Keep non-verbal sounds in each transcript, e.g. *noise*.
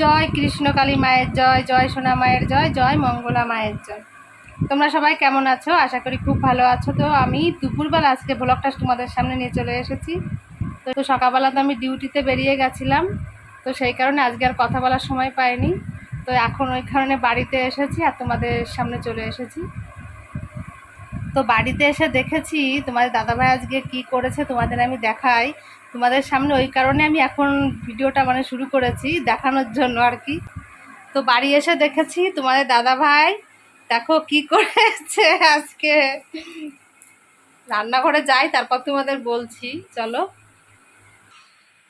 জয় কৃষ্ণকালী মায়ের জয় জয় সোনা মায়ের জয় জয় মঙ্গলা মায়ের জয়। তোমরা সবাই কেমন আছো? আশা করি খুব ভালো আছো। তো আমি দুপুরবেলা আজকে ব্লগটা তোমাদের সামনে নিয়ে চলে এসেছি। তো সকালবেলা তো আমি ডিউটিতে বেরিয়ে গেছিলাম। তো সেই কারণে আজকে আর কথা বলার সময় পাইনি। তো এখন ওই কারণে বাড়িতে এসেছি আর তোমাদের সামনে চলে এসেছি। তো বাড়িতে এসে দেখেছি তোমাদের দাদাভাই আজকে কি করেছে তোমাদের আমি দেখাই। তোমাদের সামনে ওই কারণে আমি এখন ভিডিওটা মানে শুরু করেছি দেখানোর জন্য আর কি। তো বাড়ি এসে দেখেছি তোমাদের দাদাভাই দেখো কি করেছে আজকে। রান্নাঘরে যাই, তারপর তোমাদের বলছি, চলো।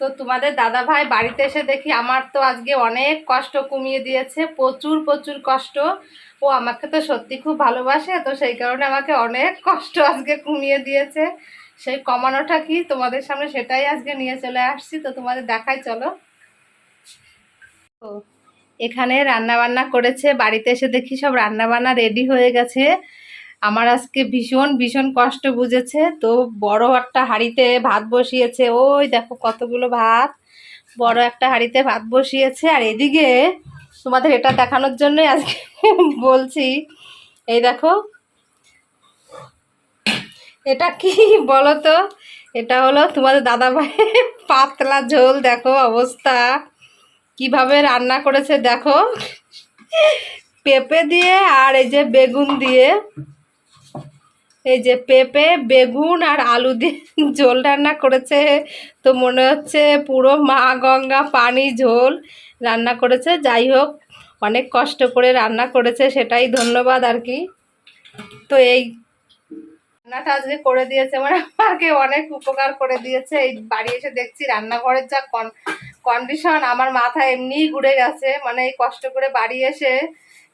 তো তোমাদের দাদা ভাই বাড়িতে এসে দেখি, আমার তো আজকে অনেক কষ্ট কমিয়ে দিয়েছে, প্রচুর প্রচুর কষ্ট। ও আমাকে তো সত্যি খুব ভালোবাসে, তো সেই কারণে আমাকে অনেক কষ্ট আজকে কমিয়ে দিয়েছে। সেই কমানোটা কি তোমাদের সামনে সেটাই আজকে নিয়ে চলে আসছি, তো তোমাদের দেখাই, চলো। এখানে রান্না বান্না করেছে, বাড়িতে এসে দেখি সব রান্না বান্না রেডি হয়ে গেছে। আমার আজকে ভীষণ ভীষণ কষ্ট বুঝেছে, তো বড় একটা হাঁড়িতে ভাত বসিয়েছে। ওই দেখো কতগুলো ভাত, বড় একটা হাঁড়িতে ভাত বসিয়েছে। আর এদিকে তোমাদের এটা দেখানোর জন্যই আজকে *laughs* বলছি, এই দেখো এটা কি বলো তো এটা হলো তোমাদের দাদা ভাই পাতলা ঝোল, দেখো অবস্থা। কীভাবে রান্না করেছে, দেখো। পেঁপে দিয়ে আর এই যে বেগুন দিয়ে। এই যে পেঁপে, বেগুন আর আলু দিয়ে ঝোল রান্না করেছে। তো মনে হচ্ছে পুরো মা গঙ্গা পানি ঝোল রান্না করেছে। যাই হোক, অনেক কষ্ট করে রান্না করেছে, সেটাই ধন্যবাদ আর কি। তো এই রান্নাটা আজকে করে দিয়েছে মানে আমাকে অনেক উপকার করে দিয়েছে। এই বাড়ি এসে দেখছি রান্নাঘরের যা কন্ডিশন আমার মাথা এমনিই ঘুরে গেছে। মানে এই কষ্ট করে বাড়ি এসে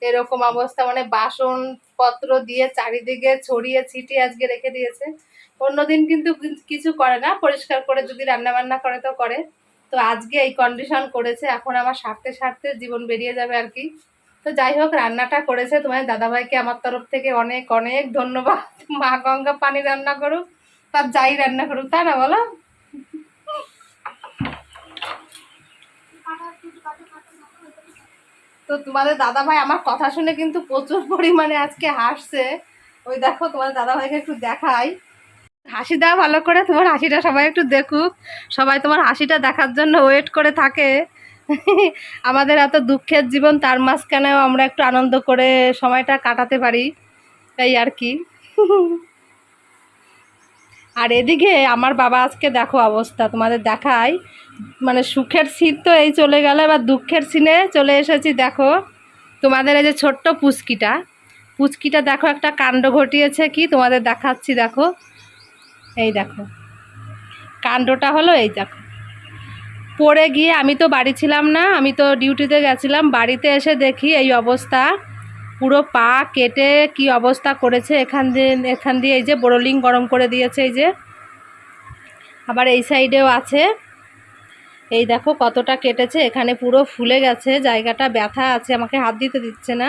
এরকম অবস্থা মানে বাসন পত্র দিয়ে চারিদিকে ছড়িয়ে ছিটিয়ে আজকে রেখে দিয়েছে। অন্যদিন কিন্তু কিছু করে না, পরিষ্কার করে যদি রান্না বান্না করে তো করে। তো আজকে এই কন্ডিশন করেছে, এখন আমার সারতে সারতে জীবন বেরিয়ে যাবে আর কি। তো যাই হোক, রান্নাটা করেছে তোমার দাদাভাইকে আমার তরফ থেকে অনেক অনেক ধন্যবাদ। মা গঙ্গা পানি রান্না করুক তার যাই রান্না করুক তা না বলো? তো তোমাদের দাদা ভাই আমার কথা শুনে কিন্তু প্রচুর পরিমাণে আজকে হাসছে। ওই দেখো তোমার দাদা ভাইকে একটু দেখাই। হাসি দেওয়া ভালো করে, তোমার হাসিটা সবাই একটু দেখুক। সবাই তোমার হাসিটা দেখার জন্য ওয়েট করে থাকে। *laughs* আমাদের এত দুঃখের জীবন, তার মাঝখানেও আমরা একটু আনন্দ করে সময়টা কাটাতে পারি এই আর কি। *laughs* আর এদিকে আমার বাবা আজকে দেখো অবস্থা, তোমাদের দেখাই মানে সুখের সিন তো এই চলে গেল, এবার দুঃখের সিনে চলে এসেছি, দেখো। তোমাদের এই যে ছোট্ট পুচকিটা পুচকিটা দেখো একটা কাণ্ড ঘটিয়েছে কি, তোমাদের দেখাচ্ছি, দেখো। এই দেখো, কাণ্ডটা হলো এই, দেখো। পড়ে গিয়ে আমি তো বাড়ি ছিলাম না, আমি তো ডিউটিতে গেছিলাম, বাড়িতে এসে দেখি এই অবস্থা। পুরো পা কেটে কি অবস্থা করেছে এখান দিয়ে এখান দিয়ে এই যে বোরলিং গরম করে দিয়েছে এই যে। আবার এই সাইডেও আছে। এই দেখো কতটা কেটেছে, এখানে পুরো ফুলে গেছে, জায়গাটা ব্যথা আছে, আমাকে হাত দিতে দিচ্ছে না।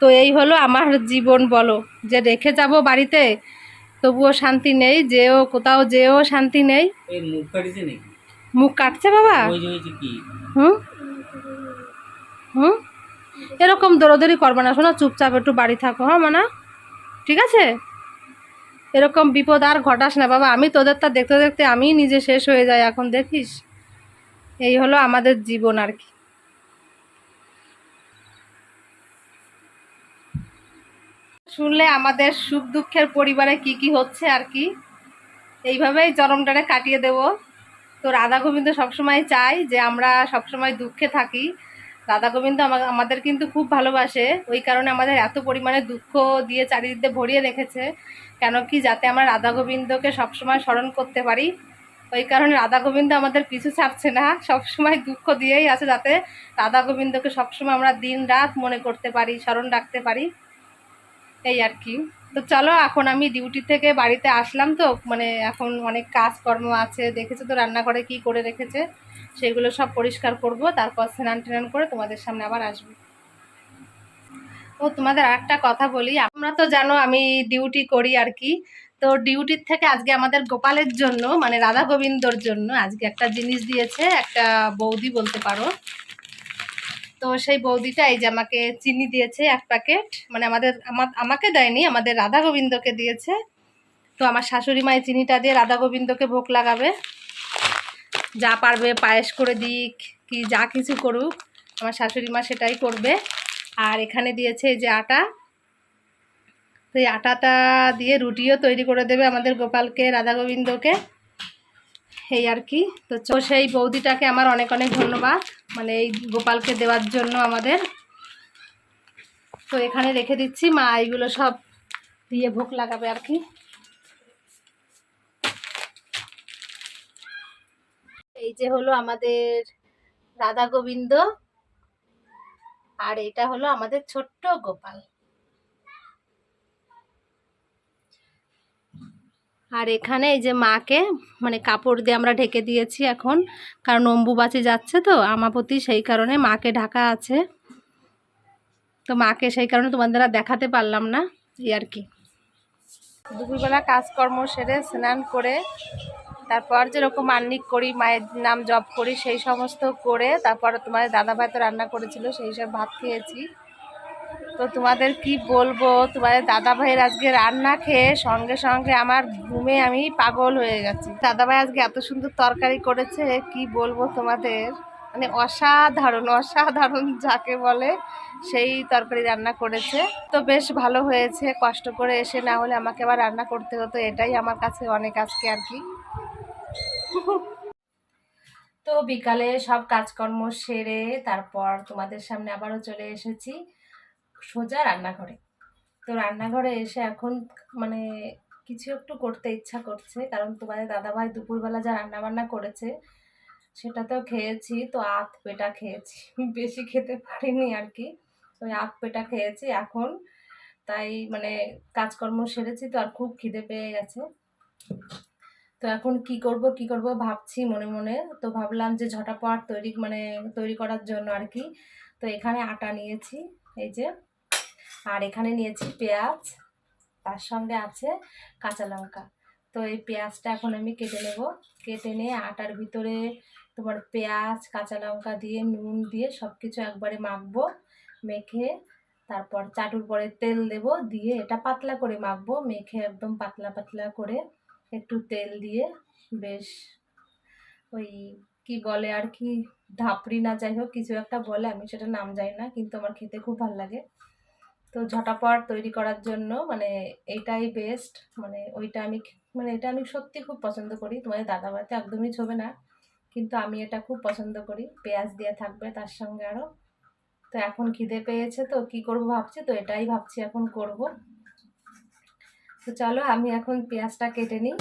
তো এই হলো আমার জীবন, বলো। যে রেখে যাব বাড়িতে, তবুও শান্তি নেই, যেও কোথাও যেও শান্তি নেই। মুখ কাটিছে বাবা? হুম? হুম? এরকম দৌড়দৌড়ি করবে না শোনো চুপচাপ একটু বাড়ি থাকো হ্যাঁ মানা? ঠিক আছে? এরকম বিপদ আর ঘটাস না বাবা আমি তোদেরটা দেখতে দেখতে আমি নিজে শেষ হয়ে যাই এখন দেখিস? এই হলো আমাদের জীবন আর কি। শুনলে আমাদের সুখ দুঃখের পরিবারে কি কি হচ্ছে আর কি? এইভাবেই জনমটারে কাটিয়ে দেব। তো রাধা গোবিন্দ সবসময় চাই যে আমরা সবসময় দুঃখে থাকি। রাধা গোবিন্দ আমাদের কিন্তু খুব ভালোবাসে। ওই কারণে আমাদের এত পরিমাণে দুঃখ দিয়ে চারিদিকে ভরিয়ে রেখেছে। কেন কি যাতে আমরা রাধা গোবিন্দকে সবসময় স্মরণ করতে পারি। ওই কারণে রাধা গোবিন্দ আমাদের পিছু ছাড়ছে না। সবসময় দুঃখ দিয়েই আছে যাতে রাধা গোবিন্দকে সবসময় আমরা দিন রাত মনে করতে পারি, স্মরণ রাখতে পারি। এই আর কি। তো চলো, এখন আমি ডিউটি থেকে বাড়িতে আসলাম তো মানে এখন অনেক কাজকর্ম আছে, দেখেছ তো রান্নাঘরে কি করে রেখেছে, সেগুলো সব পরিষ্কার করব, তারপর স্নান টেনান করে তোমাদের সামনে আবার আসব। ও, তোমাদের আর একটা কথা বলি, আমরা তো জানো আমি ডিউটি করি আর কি, তো ডিউটির থেকে আজকে আমাদের গোপালের জন্য মানে রাধা গোবিন্দর জন্য, আজকে একটা জিনিস দিয়েছে, একটা বৌদি বলতে পারো তো সেই বৌদিটা এই যে আমাকে চিনি দিয়েছে এক প্যাকেট। মানে আমাদের, আমা- আমাকে দেয়নি, আমাদের রাধা গোবিন্দকে দিয়েছে। তো আমার শাশুড়ি মায়ের চিনিটা দিয়ে রাধা গোবিন্দকে ভোগ লাগাবে। যা পারবে পায়েস করে দিক, কি, যা কিছু করুক, আমার শাশুড়ি মা সেটাই করবে। আর এখানে দিয়েছে এই যে আটা। তো এই আটাটা দিয়ে রুটিও তৈরি করে দেবে আমাদের গোপালকে, রাধা গোবিন্দকে। এই আর কি। তো সেই বৌদিটাকে আমার অনেক অনেক ধন্যবাদ। মানে এই গোপালকে দেওয়ার জন্য আমাদের। তো এখানে রেখে দিচ্ছি, মা এইগুলো সব দিয়ে ভোগ লাগাবে আর কি। এই যে হলো আমাদের রাধা গোবিন্দ। আর এটা হলো আমাদের ছোট্ট গোপাল। আর এখানে এই যে মাকে মানে কাপড় দিয়ে আমরা ঢেকে দিয়েছি এখন, কারণ অম্বুবাচি যাচ্ছে তো, আমাপতি সেই কারণে মাকে ঢাকা আছে। তো মাকে সেই কারণে তোমাদের আর দেখাতে পারলাম না, এই আর কি। দুপুরবেলা কাজকর্ম সেরে স্নান করে, তারপর যেরকম আন্নিক করি, মায়ের নাম জপ করি, সেই সমস্ত করে, তারপর তোমাদের দাদাভাই তো রান্না করেছিল, সেই সব ভাত খেয়েছি। তো তোমাদের কি বলব? তোমাদের দাদা ভাইয়ের আজকে রান্না খেয়ে সঙ্গে সঙ্গে আমার ঘুমে আমি পাগল হয়ে গেছি। দাদা ভাই আজকে এত সুন্দর তরকারি করেছে, কি বলব তোমাদের? মানে অসাধারণ অসাধারণ যাকে বলে সেই তরকারি রান্না করেছে। তো বেশ ভালো হয়েছে, কষ্ট করে এসে না হলে আমাকে আবার রান্না করতে হতো, এটাই আমার কাছে অনেক আজকে আর কি। তো বিকালে সব কাজকর্ম সেরে তারপর তোমাদের সামনে আবারও চলে এসেছি। সোজা রান্নাঘরে। তো রান্নাঘরে এসে এখন মানে কিছু একটু করতে ইচ্ছা করছে, কারণ তোমাদের দাদাভাই দুপুরবেলা যা রান্না বান্না করেছে, সেটা তো খেয়েছি, তো আধ পেটা খেয়েছি। *laughs* বেশি খেতে পারিনি আর কি। ওই আধ পেটা খেয়েছি এখন। তাই মানে কাজকর্ম সেরেছি তো আর খুব খিদে পেয়ে গেছে। তো এখন কি করব কি করব ভাবছি মনে মনে। তো ভাবলাম যে ঝটাপট তৈরি মানে তৈরি করার জন্য আর কি। তো এখানে আটা নিয়েছি, এই যে। আর এখানে নিয়েছি পেঁয়াজ, তার সঙ্গে আছে কাঁচা লঙ্কা। তো এই পেঁয়াজটা এখন আমি কেটে নেব। কেটে নিয়ে আটার ভিতরে তোমার পেঁয়াজ, কাঁচা লঙ্কা দিয়ে, নুন দিয়ে সব কিছু একবারে মাখবো, মেখে তারপর চাটুর পরে তেল দেব, দিয়ে এটা পাতলা করে মাখবো, মেখে একদম পাতলা পাতলা করে একটু তেল দিয়ে বেশ ওই কি বলে আর কি ধাপড়ি না যাই হোক, কিছু একটা বলে, আমি সেটা নাম জানি না, কিন্তু আমার খেতে খুব ভালো লাগে। তো ঝটাপট তৈরি করার জন্য মানে এইটাই বেস্ট মানে ওইটা আমি মানে এটা আমি সত্যি খুব পছন্দ করি। তোমাদের দাদাভাইতে একদমই ছবে না, কিন্তু আমি এটা খুব পছন্দ করি। পেঁয়াজ দিয়ে থাকবে তার সঙ্গে আরও তো এখন খিদে পেয়েছে তো কি করব ভাবছি, তো এটাই ভাবছি এখন করব। তো চলো আমি এখন পেঁয়াজটা কেটে নিই,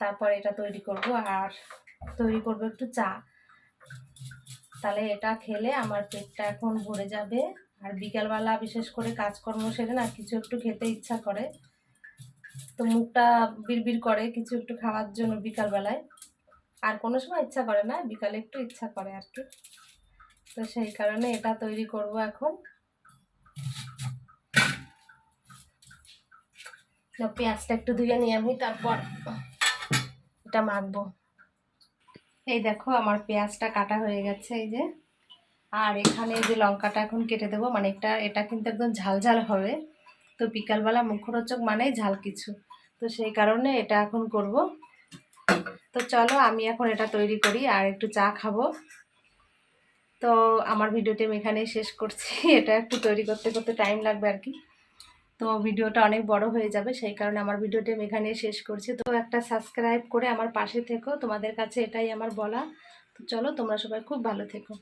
তারপর এটা তৈরি করব। আর তৈরি করব একটু চা। তাহলে এটা খেলে আমার পেটটা এখন ভরে যাবে। আর বিকালবেলা বিশেষ করে কাজকর্ম সেরে না কিছু একটু খেতে ইচ্ছা করে। তো মুখটা বিড়বিড় করে কিছু একটু খাওয়ার জন্য বিকালবেলায়। আর কোনো সময় ইচ্ছা করে না, বিকালে একটু ইচ্ছা করে আর কি। তো সেই কারণে এটা তৈরি করব এখন। পেঁয়াজটা একটু ধুয়ে নিয়ে আমি তারপর এটা মাখবো। এই দেখো আমার পেঁয়াজটা কাটা হয়ে গেছে, এই যে। আর এখানে যে লঙ্কাটা এখন কেটে দেবো মানে এটা এটা কিন্তু একদম ঝাল ঝাল হবে। তো বিকালবেলা মুখরোচক মানেই ঝাল কিছু। তো সেই কারণে এটা এখন করব। তো চলো, আমি এখন এটা তৈরি করি আর একটু চা খাব। তো আমার ভিডিওটি আমি এখানেই শেষ করছি। *laughs* এটা একটু তৈরি করতে করতে টাইম লাগবে আর কি। তো ভিডিওটা অনেক বড় হয়ে যাবে, সেই কারণে আমার ভিডিওটি আমি এখানেই শেষ করছি। তো একটা সাবস্ক্রাইব করে আমার পাশে থেকো, তোমাদের কাছে এটাই আমার বলা। তো চলো, তোমরা সবাই খুব ভালো থেকো।